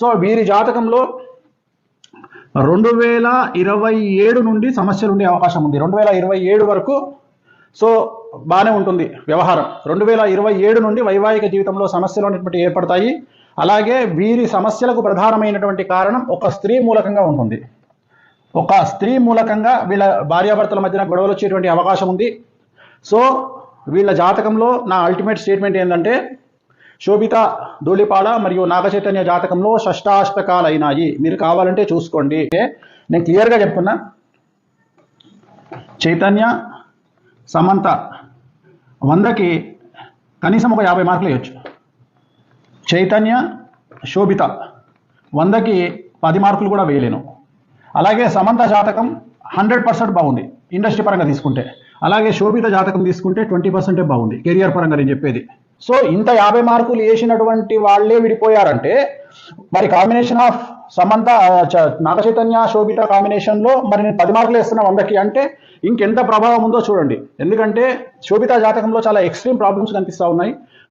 So వీరి జాతకంలో రెండు వేల ఇరవై ఏడు నుండి సమస్యలు ఉండే అవకాశం ఉంది. రెండు వేల ఇరవై ఏడు వరకు సో బాగానే ఉంటుంది వ్యవహారం. రెండు వేల ఇరవై ఏడు నుండి వైవాహిక జీవితంలో సమస్యలు అనేటువంటి ఏర్పడతాయి. అలాగే వీరి సమస్యలకు ప్రధానమైనటువంటి కారణం ఒక స్త్రీ మూలకంగా ఉంటుంది. ఒక స్త్రీ మూలకంగా వీళ్ళ భార్యాభర్తల మధ్యన గొడవలు వచ్చేటువంటి అవకాశం ఉంది. సో వీళ్ళ జాతకంలో నా అల్టిమేట్ స్టేట్మెంట్ ఏంటంటే శోభిత ధూళిపాడ మరియు నాగచైతన్య జాతకంలో షష్టాష్టకాలు అయినాయి మీరు కావాలంటే చూసుకోండి. నేను క్లియర్గా చెప్తున్నా. చైతన్య సమంత వందకి కనీసం ఒక యాభై మార్కులు వేయచ్చు. చైతన్య శోభిత వందకి పది మార్కులు కూడా వేయలేను. అలాగే సమంత జాతకం హండ్రెడ్ పర్సెంట్ బాగుంది. ఇండస్ట్రీ పరంగా తీసుకుంటే. అలాగే శోభిత జాతకం తీసుకుంటే ట్వంటీ పర్సెంటే బాగుంది. కెరియర్ పరంగా నేను చెప్పేది. సో ఇంత యాభై మార్కులు వేసినటువంటి వాళ్ళే విడిపోయారంటే మరి కాంబినేషన్ ఆఫ్ సమంత చ- నాగ చైతన్య శోభిత కాంబినేషన్లో మరి నేను పది మార్కులు వేస్తున్నా వందకి అంటే ఇంకెంత ప్రభావం ఉందో చూడండి. ఎందుకంటే శోభిత జాతకంలో చాలా ఎక్స్ట్రీమ్ ప్రాబ్లమ్స్ కనిపిస్తూ ఉన్నాయి.